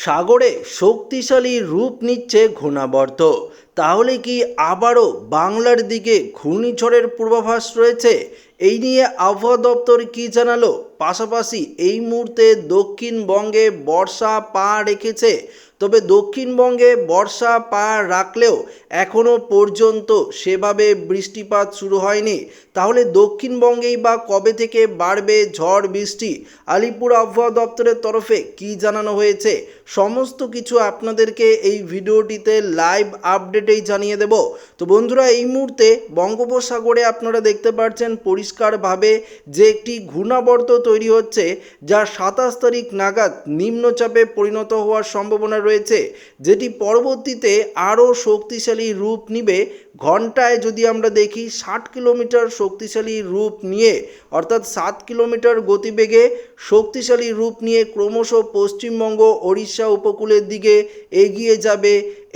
সাগরে শক্তিশালী রূপ নিচ্ছে ঘূর্ণাবর্ত। তাহলে কি আবারও বাংলার দিকে ঘূর্ণিঝড়ের পূর্বাভাস রয়েছে? এই নিয়ে আবহাওয়া দপ্তর কি জানালো? পাশাপাশি এই মুহূর্তে দক্ষিণবঙ্গে বর্ষা পা রেখেছে। তবে দক্ষিণবঙ্গে বর্ষা পা রাখলেও এখনও পর্যন্ত সেভাবে বৃষ্টিপাত শুরু হয়নি। তাহলে দক্ষিণবঙ্গেই বা কবে থেকে বাড়বে ঝড় বৃষ্টি? আলিপুর আবহাওয়া দপ্তরের তরফে কি জানানো হয়েছে? সমস্ত কিছু আপনাদেরকে এই ভিডিওটিতে লাইভ আপডেটেই জানিয়ে দেব। তো বন্ধুরা, এই মুহূর্তে বঙ্গোপসাগরে আপনারা দেখতে পাচ্ছেন পরিষ্কারভাবে যে একটি ঘূর্ণাবর্ত তৈরি হচ্ছে যা সাতাশ তারিখ নাগাদ নিম্নচাপে পরিণত হওয়ার সম্ভাবনা রয়েছে, যেটি পরবর্তীতে আরও শক্তিশালী রূপ নিবে। ঘন্টায় যদি আমরা দেখি ষাট কিলোমিটার শক্তিশালী রূপ নিয়ে, অর্থাৎ সাত কিলোমিটার গতিবেগে শক্তিশালী রূপ নিয়ে ক্রমশ পশ্চিমবঙ্গ, ওড়িশা উপকূলের দিকে এগিয়ে যাবে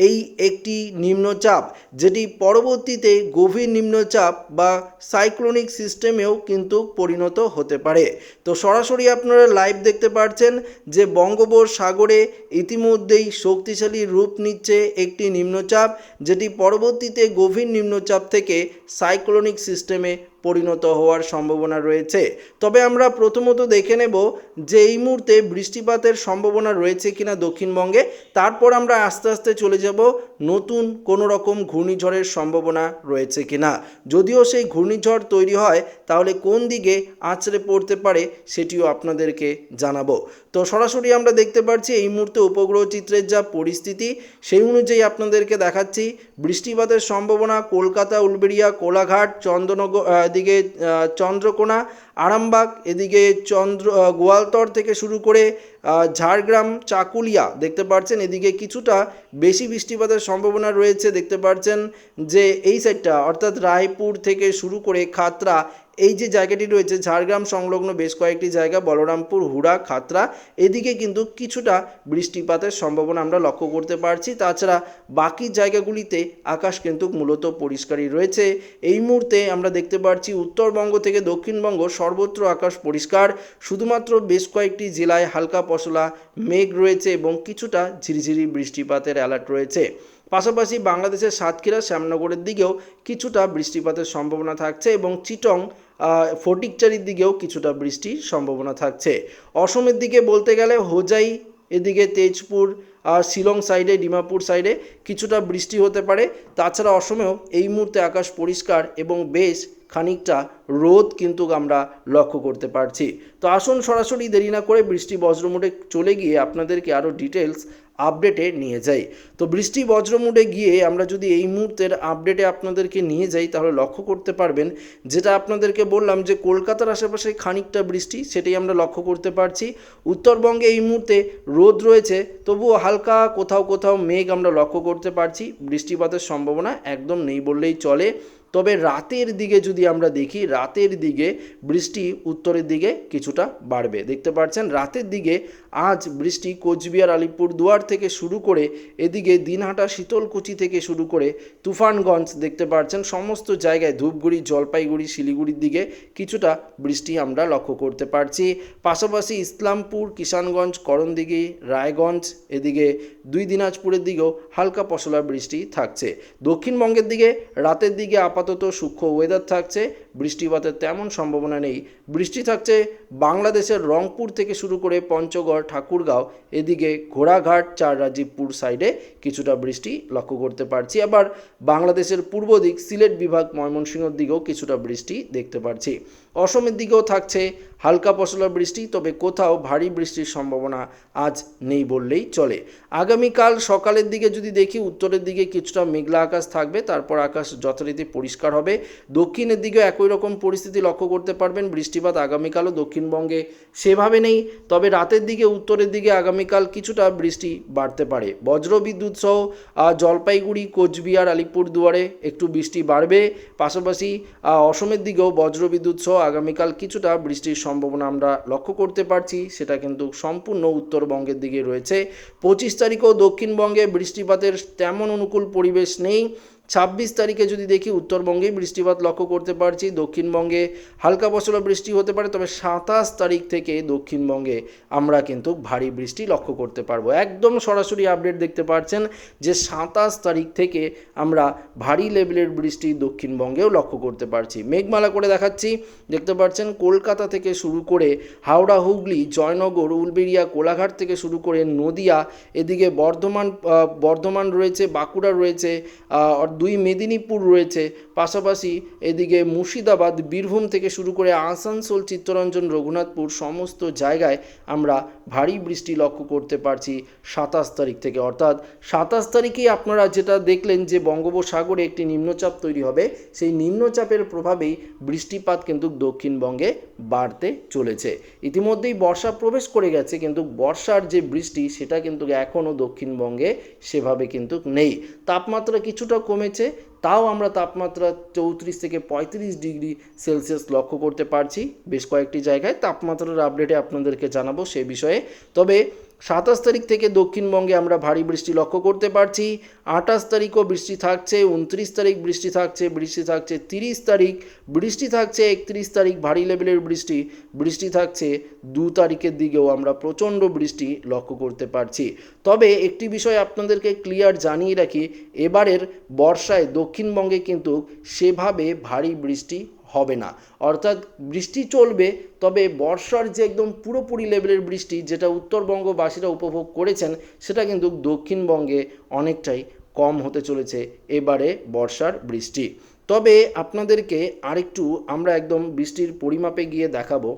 এই একটি নিম্নচাপ, যেটি পরবর্তীতে গভীর নিম্নচাপ বা সাইক্লোনিক সিস্টেমেও কিন্তু পরিণত হতে পারে। তো সরাসরি আপনারা লাইভ দেখতে পাচ্ছেন যে বঙ্গোপসাগরে ইতিমধ্যেই শক্তিশালী রূপ নিচ্ছে একটি নিম্নচাপ, যেটি পরবর্তীতে গভীর নিম্নচাপ থেকে সাইক্লোনিক সিস্টেমে পরিণত হওয়ার সম্ভাবনা রয়েছে। তবে আমরা প্রথমত দেখে নেব যে এই মুহূর্তে বৃষ্টিপাতের সম্ভাবনা রয়েছে কিনা দক্ষিণবঙ্গে। তারপর আমরা আস্তে আস্তে চলে যাব, নতুন কোনো রকম ঘূর্ণিঝড়ের সম্ভাবনা রয়েছে কিনা। যদিও সেই ঘূর্ণিঝড় তৈরি হয়, তাহলে কোন দিকে আঁচড়ে পড়তে পারে সেটিও আপনাদেরকে জানাব। তো সরাসরি আমরা দেখতে পাচ্ছি এই মুহূর্তে উপগ্রহ চিত্রের যা পরিস্থিতি, সেই অনুযায়ী আপনাদেরকে দেখাচ্ছি বৃষ্টিপাতের সম্ভাবনা, কলকাতা, উলবেড়িয়া, কোলাঘাট চন্দ্রনগর এদিকে চন্দ্রকোনা, আরামবাগ, এদিকে চন্দ্র গোয়ালতর থেকে শুরু করে ঝাড়গ্রাম, চাকুলিয়া দেখতে পাচ্ছেন এদিকে কিছুটা বেশি বৃষ্টিপাতের সম্ভাবনা রয়েছে। দেখতে পাচ্ছেন যে এই সাইডটা অর্থাৎ রায়পুর থেকে শুরু করে খাতরা এই যে জায়গাটি রয়েছে, ঝাড়গ্রাম সংলগ্ন বেশ কয়েকটি জায়গা, বলরামপুর, হুড়া খাতরা এদিকে কিন্তু কিছুটা বৃষ্টিপাতের সম্ভাবনা আমরা লক্ষ্য করতে পারছি। তাছাড়া বাকি জায়গাগুলিতে আকাশ কিন্তু মূলত পরিষ্কারই রয়েছে। এই মুহূর্তে আমরা দেখতে পাচ্ছি উত্তরবঙ্গ থেকে দক্ষিণবঙ্গ সর্বত্র আকাশ পরিষ্কার। শুধুমাত্র বেশ কয়েকটি জেলায় হালকা পশলা মেঘ রয়েছে এবং কিছুটা ঝিরিঝিরি বৃষ্টিপাতের অ্যালার্ট রয়েছে। পাশাপাশি বাংলাদেশের সাতক্ষীরা, শ্যামনগরের দিকেও কিছুটা বৃষ্টিপাতের সম্ভাবনা থাকছে এবং চিটং ফটিকচারির দিকেও কিছুটা বৃষ্টির সম্ভাবনা থাকছে। অসমের দিকে বলতে গেলে হোজাই, এদিকে তেজপুর আর শিলং সাইডে ডিমাপুর সাইডে কিছুটা বৃষ্টি হতে পারে। তাছাড়া অসমেও এই মুহূর্তে আকাশ পরিষ্কার এবং বেশ খানিকটা রোদ কিন্তু আমরা লক্ষ্য করতে পারছি। তো আসুন সরাসরি দেরি না করে বৃষ্টি বজ্রমুটে চলে গিয়ে আপনাদেরকে আরও ডিটেলস আপডেটে নিয়ে যাই। তো বৃষ্টি বজ্রমুটে গিয়ে আমরা যদি এই মুহূর্তের আপডেটে আপনাদেরকে নিয়ে যাই, তাহলে লক্ষ্য করতে পারবেন, যেটা আপনাদেরকে বললাম যে কলকাতার আশেপাশে খানিকটা বৃষ্টি, সেটাই আমরা লক্ষ্য করতে পারছি। উত্তরবঙ্গে এই মুহূর্তে রোদ রয়েছে, তবুও হালকা কোথাও কোথাও মেঘ আমরা লক্ষ্য করতে পারছি। বৃষ্টিপাতের সম্ভাবনা একদম নেই বললেই চলে। তবে রাতের দিকে যদি আমরা দেখি, রাতের দিকে বৃষ্টি উত্তরের দিকে কিছুটা বাড়বে। দেখতে পাচ্ছেন, রাতের দিকে আজ বৃষ্টি কোচবিহার আলিপুর দুয়ার থেকে শুরু করে এদিকে দিনহাটা, শীতলকুচি থেকে শুরু করে তুফানগঞ্জ দেখতে পাচ্ছেন সমস্ত জায়গায় ধূপগুড়ি, জলপাইগুড়ি, শিলিগুড়ির দিকে কিছুটা বৃষ্টি আমরা লক্ষ্য করতে পারছি। পাশাপাশি ইসলামপুর, কিষানগঞ্জ, করণদিঘি, রায়গঞ্জ, এদিকে দুই দিনাজপুরের দিকেও হালকা পশলা বৃষ্টি থাকছে। দক্ষিণবঙ্গের দিকে রাতের দিকে আপাতত সূক্ষ্ম ওয়েদার থাকছে। বৃষ্টিপাতের তেমন সম্ভাবনা নেই। বৃষ্টি থাকছে বাংলাদেশের রংপুর থেকে শুরু করে পঞ্চগড়, ঠাকুরগাঁও, এদিকে ঘোড়াঘাট, চার রাজীবপুর সাইডে কিছুটা বৃষ্টি লক্ষ্য করতে পারছি। আবার বাংলাদেশের পূর্ব দিক, সিলেট বিভাগ, ময়মনসিংহের দিকেও কিছুটা বৃষ্টি দেখতে পারছি। অসমের দিকেও থাকছে হালকা পশলা বৃষ্টি, তবে কোথাও ভারী বৃষ্টির সম্ভাবনা আজ নেই বললেই চলে। আগামীকাল সকালের দিকে যদি দেখি, উত্তরের দিকে কিছুটা মেঘলা আকাশ থাকবে, তারপর আকাশ যথারীতি পরিষ্কার হবে। দক্ষিণের দিকেও একই রকম পরিস্থিতি লক্ষ্য করতে পারবেন। বৃষ্টিপাত আগামীকালও দক্ষিণবঙ্গে সেভাবে নেই, তবে রাতের দিকে উত্তরের দিকে আগামীকাল কিছুটা বৃষ্টি বাড়তে পারে। বজ্রবিদ্যুৎ সহ জলপাইগুড়ি, কোচবিহার, আলিপুরদুয়ারে একটু বৃষ্টি বাড়বে। পাশাপাশি অসমের দিকেও বজ্রবিদ্যুৎ সহ আগামীকাল কিছুটা বৃষ্টির সম্ভাবনা আমরা লক্ষ্য করতে পারছি। সেটা কিন্তু সম্পূর্ণ উত্তরবঙ্গের দিকে রয়েছে। পঁচিশ তারিখেও দক্ষিণবঙ্গে বৃষ্টিপাতের তেমন অনুকূল পরিবেশ নেই। ছাব্বিশ তারিখে যদি দেখি উত্তরবঙ্গেই বৃষ্টিপাত লক্ষ্য করতে পারছি, দক্ষিণবঙ্গে হালকা বছর বৃষ্টি হতে পারে, তবে সাতাশ তারিখ থেকে দক্ষিণবঙ্গে আমরা কিন্তু ভারী বৃষ্টি লক্ষ্য করতে পারব। একদম সরাসরি আপডেট দেখতে পাচ্ছেন যে সাতাশ তারিখ থেকে আমরা ভারী লেভেলের বৃষ্টি দক্ষিণবঙ্গেও লক্ষ্য করতে পারছি। মেঘমালা করে দেখাচ্ছি, দেখতে পাচ্ছেন কলকাতা থেকে শুরু করে হাওড়া, হুগলি, জয়নগর, উলবেড়িয়া, কোলাঘাট থেকে শুরু করে নদিয়া, এদিকে বর্ধমান বর্ধমান রয়েছে, বাঁকুড়া রয়েছে দুই মেদিনীপুর রয়েছে। পাশাপাশি এদিকে মুর্শিদাবাদ, বীরভূম থেকে শুরু করে আসানসোল, চিত্তরঞ্জন, রঘুনাথপুর সমস্ত জায়গায় আমরা ভারী বৃষ্টি লক্ষ্য করতে পারছি সাতাশ তারিখ থেকে। অর্থাৎ সাতাশ তারিখেই আপনারা যেটা দেখলেন যে বঙ্গোপসাগরে একটি নিম্নচাপ তৈরি হবে, সেই নিম্নচাপের প্রভাবেই বৃষ্টিপাত কিন্তু দক্ষিণবঙ্গে বাড়তে চলেছে। ইতিমধ্যেই বর্ষা প্রবেশ করে গেছে, কিন্তু বর্ষার যে বৃষ্টি, সেটা কিন্তু এখনও দক্ষিণবঙ্গে সেভাবে কিন্তু নেই। তাপমাত্রা কিছুটা কমেছে তাও আমরা তাপমাত্রা চৌত্রিশ থেকে পঁয়ত্রিশ ডিগ্রি সেলসিয়াস লক্ষ্য করতে পারছি। বেশ কয়েকটি জায়গায় তাপমাত্রার আপডেটে আপনাদেরকে জানাব সে বিষয়ে। তবে সাতাশ তারিখ থেকে দক্ষিণবঙ্গে আমরা ভারী বৃষ্টি লক্ষ্য করতে পারছি। আঠাশ তারিখও বৃষ্টি থাকছে, উনত্রিশ তারিখ বৃষ্টি থাকছে বৃষ্টি থাকছে তিরিশ তারিখ, বৃষ্টি থাকছে একত্রিশ তারিখ, ভারী লেভেলের বৃষ্টি বৃষ্টি থাকছে দু তারিখের দিকেও আমরা প্রচণ্ড বৃষ্টি লক্ষ্য করতে পারছি। তবে একটি বিষয় আপনাদেরকে ক্লিয়ার জানিয়ে রাখি, এবারের বর্ষায় দক্ষিণবঙ্গে কিন্তু সেভাবে ভারী বৃষ্টি হবে না। অর্থাৎ বৃষ্টি চলবে, তবে বর্ষার যে একদম পুরোপুরি লেভেলের বৃষ্টি, যেটা উত্তরবঙ্গবাসীরা উপভোগ করেছেন, সেটা কিন্তু দক্ষিণবঙ্গে অনেকটাই কম হতে চলেছে এবারে বর্ষার বৃষ্টি। তবে আপনাদেরকে আরেকটু আমরা একদম বৃষ্টির পরিমাপে গিয়ে দেখাবো।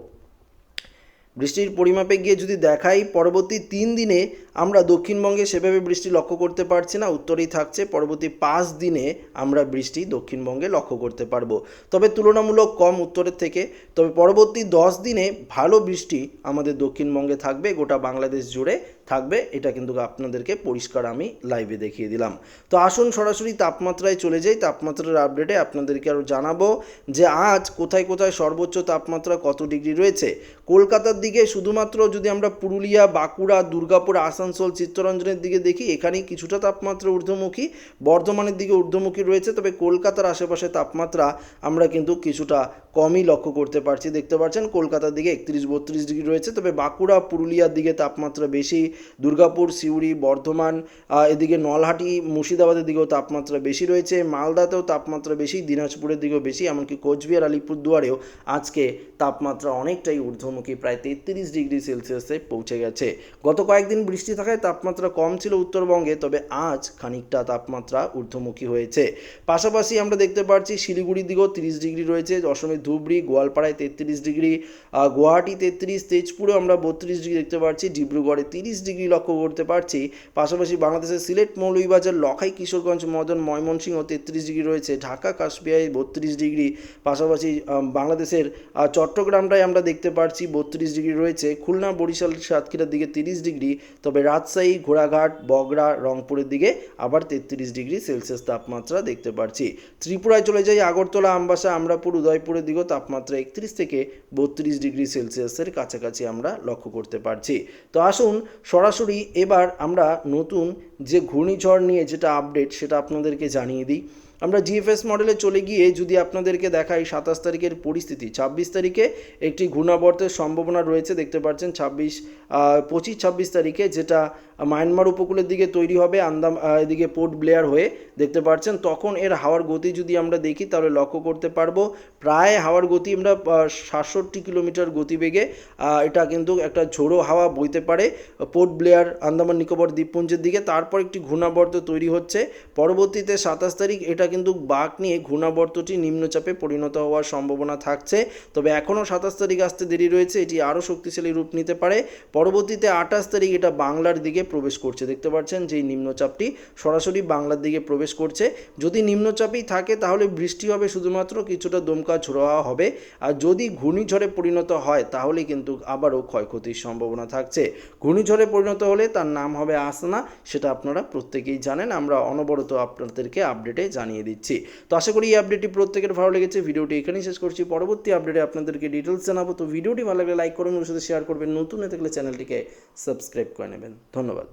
বৃষ্টির পরিমাপে গিয়ে যদি দেখাই, পরবর্তী তিন দিনে আমরা দক্ষিণবঙ্গে সেভাবে বৃষ্টি লক্ষ্য করতে পারছি না। উত্তরেই থাকছে, পরবর্তী পাঁচ দিনে আমরা বৃষ্টি দক্ষিণবঙ্গে লক্ষ্য করতে পারব। তবে তুলনামূলক কম উত্তরের থেকে। তবে পরবর্তী দশ দিনে ভালো বৃষ্টি আমাদের দক্ষিণবঙ্গে থাকবে, গোটা বাংলাদেশ জুড়ে থাকবে। এটা কিন্তু আপনাদেরকে পরিষ্কার আমি লাইভে দেখিয়ে দিলাম। তো আসুন সরাসরি তাপমাত্রায় চলে যাই। তাপমাত্রার আপডেটে আপনাদেরকে আরও জানাব যে আজ কোথায় কোথায় সর্বোচ্চ তাপমাত্রা কত ডিগ্রি রয়েছে? কলকাতার দিকে শুধুমাত্র যদি আমরা পুরুলিয়া, বাঁকুড়া, দুর্গাপুর, আসানসোল, চিত্তরঞ্জনের দিকে দেখি, এখানেই কিছুটা তাপমাত্রা ঊর্ধ্বমুখী, বর্ধমানের দিকে ঊর্ধ্বমুখী রয়েছে, তবে কলকাতার আশেপাশে তাপমাত্রা আমরা কিন্তু কিছুটা কমই লক্ষ্য করতে পারছি। দেখতে পাচ্ছেন, কলকাতার দিকে একত্রিশ বত্রিশ ডিগ্রি রয়েছে, তবে বাঁকুড়া, পুরুলিয়ার দিকে তাপমাত্রা বেশি, দুর্গাপুর, সিউড়ি, বর্ধমান এদিকে নলহাটি, মুর্শিদাবাদের দিকেও তাপমাত্রা বেশি রয়েছে, মালদাতেও তাপমাত্রা বেশি, দিনাজপুরের দিকেও বেশি, এমনকি কোচবিহার, আলিপুরদুয়ারেও আজকে তাপমাত্রা অনেকটাই ঊর্ধ্বমুখী, প্রায় তেত্রিশ ডিগ্রি সেলসিয়াসে পৌঁছে গেছে। গত কয়েকদিন বৃষ্টি থাকায় তাপমাত্রা কম ছিল উত্তরবঙ্গে, তবে আজ খানিকটা তাপমাত্রা ঊর্ধ্বমুখী হয়েছে। পাশাপাশি আমরা দেখতে পাচ্ছি শিলিগুড়ির দিকেও তিরিশ ডিগ্রি রয়েছে অসমের ধুবড়ি, গোয়ালপাড়ায় তেত্রিশ ডিগ্রি গুয়াহাটি তেত্রিশ তেজপুরেও আমরা বত্রিশ ডিগ্রি দেখতে পাচ্ছি ডিব্রুগড়ে তিরিশ ডিগ্রি লক্ষ্য করতে পারছি। পাশাপাশি বাংলাদেশের সিলেট, মৌলভীবাজার, লখাই, কিশোরগঞ্জ, মদন, ময়মনসিংহ তেত্রিশ ডিগ্রি রয়েছে, ঢাকা কাশ্মীরায় বত্রিশ ডিগ্রি। পাশাপাশি বাংলাদেশের চট্টগ্রামটায় আমরা দেখতে পাচ্ছি বত্রিশ ডিগ্রি রয়েছে। খুলনা, বরিশাল, সাতক্ষীরার দিকে তিরিশ ডিগ্রি, তবে রাজশাহী, ঘোড়াঘাট, বগড়া, রংপুরের দিকে আবার তেত্রিশ ডিগ্রি সেলসিয়াস তাপমাত্রা দেখতে পারছি। ত্রিপুরায় চলে যাই আগরতলা, আমবাসা, আমরাপুর, উদয়পুরের দিকেও তাপমাত্রা একত্রিশ থেকে বত্রিশ ডিগ্রি সেলসিয়াসের কাছাকাছি আমরা লক্ষ্য করতে পারছি। তো আসুন সরাসরি এবার আমরা নতুন যে ঘূর্ণিঝড় নিয়ে যেটা আপডেট সেটা আপনাদেরকে জানিয়ে দিই। আমরা জিএফএস মডেলে চলে গিয়ে যদি আপনাদেরকে দেখাই সাতাশ তারিখের পরিস্থিতি, ছাব্বিশ তারিখে একটি ঘূর্ণাবর্তের সম্ভাবনা রয়েছে, দেখতে পাচ্ছেন ছাব্বিশ পঁচিশ, ছাব্বিশ তারিখে যেটা মায়ানমার উপকূলের দিকে তৈরি হবে, আন্দাম এদিকে পোর্ট ব্লেয়ার হয়ে, দেখতে পাচ্ছেন তখন এর হাওয়ার গতি যদি আমরা দেখি তাহলে লক্ষ্য করতে পারব প্রায় হাওয়ার গতি আমরা সাতষট্টি কিলোমিটার গতিবেগে এটা কিন্তু একটা ঝোড়ো হাওয়া বইতে পারে পোর্ট ব্লেয়ার আন্দামান নিকোবর দ্বীপপুঞ্জের দিকে তারপর একটি ঘূর্ণাবর্ত তৈরি হচ্ছে। পরবর্তীতে সাতাশ তারিখ, এটা কিন্তু বাঘ নিয়ে ঘূর্ণাবর্তটি নিম্নচাপে পরিণত হওয়ার সম্ভাবনা থাকছে। তবে এখনও সাতাশ তারিখ আসতে দেরি রয়েছে, এটি আরও শক্তিশালী রূপ নিতে পারে। পরবর্তীতে আঠাশ তারিখ এটা বাংলার দিকে প্রবেশ করছে। দেখতে পাচ্ছেন যে নিম্নচাপটি সরাসরি বাংলার দিকে প্রবেশ করছে। যদি নিম্নচাপই থাকে, তাহলে বৃষ্টি হবে শুধুমাত্র, কিছুটা দমকা ঝোড়ো হবে। আর যদি ঘূর্ণিঝড়ে পরিণত হয়, তাহলে কিন্তু আবারও ক্ষয়ক্ষতির সম্ভাবনা থাকছে। ঘূর্ণিঝড়ে পরিণত হলে তার নাম হবে আসনা সেটা আপনারা প্রত্যেকেই জানেন, আমরা অনবরত আপনাদেরকে আপডেটে জানিয়ে দিচ্ছি। তো আশা করি এই আপডেটটি প্রত্যেকের ভালো লেগেছে। ভিডিওটি এখানেই শেষ করছি। পরবর্তী আপডেটে আপনাদেরকে ডিটেলস জানাব। তো ভিডিওটি ভালো লাগলে লাইক করবেন ওর সাথে শেয়ার করবেন। নতুন হয়ে থাকলে চ্যানেলটিকে সাবস্ক্রাইব করে নেবেন। ধন্যবাদ।